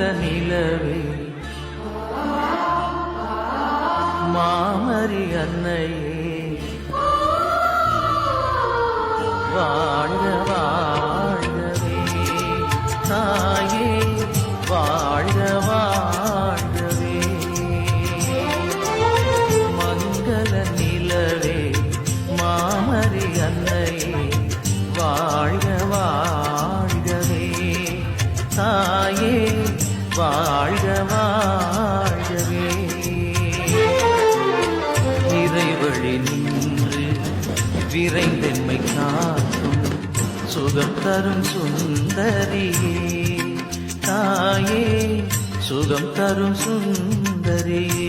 நல்ல நிலவே மாமரி அன்னையே. வாழ்க. வாழ்க வாழ்கவே. இறைவழி நின்று விரைந்தென்மை காக்கும் சுகம் தரும் சுந்தரியே. தாயே சுகம் தரும் சுந்தரியே.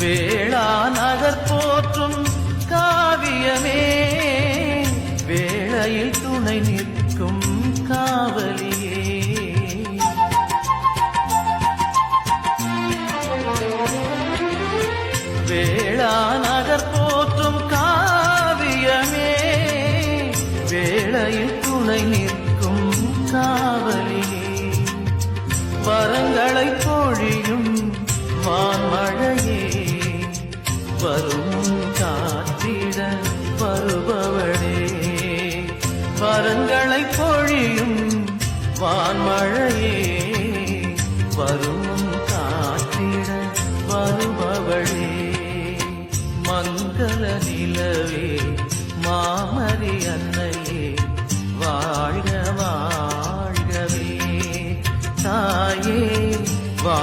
வேளா நகர்ப்பு வரங்களை பொழியும் வான்மழையே வரும் காத்திட வருபவளே. மங்கள நிலவே மாமரி அன்னையே வாழ்க வாழ்கவே. தாயே வா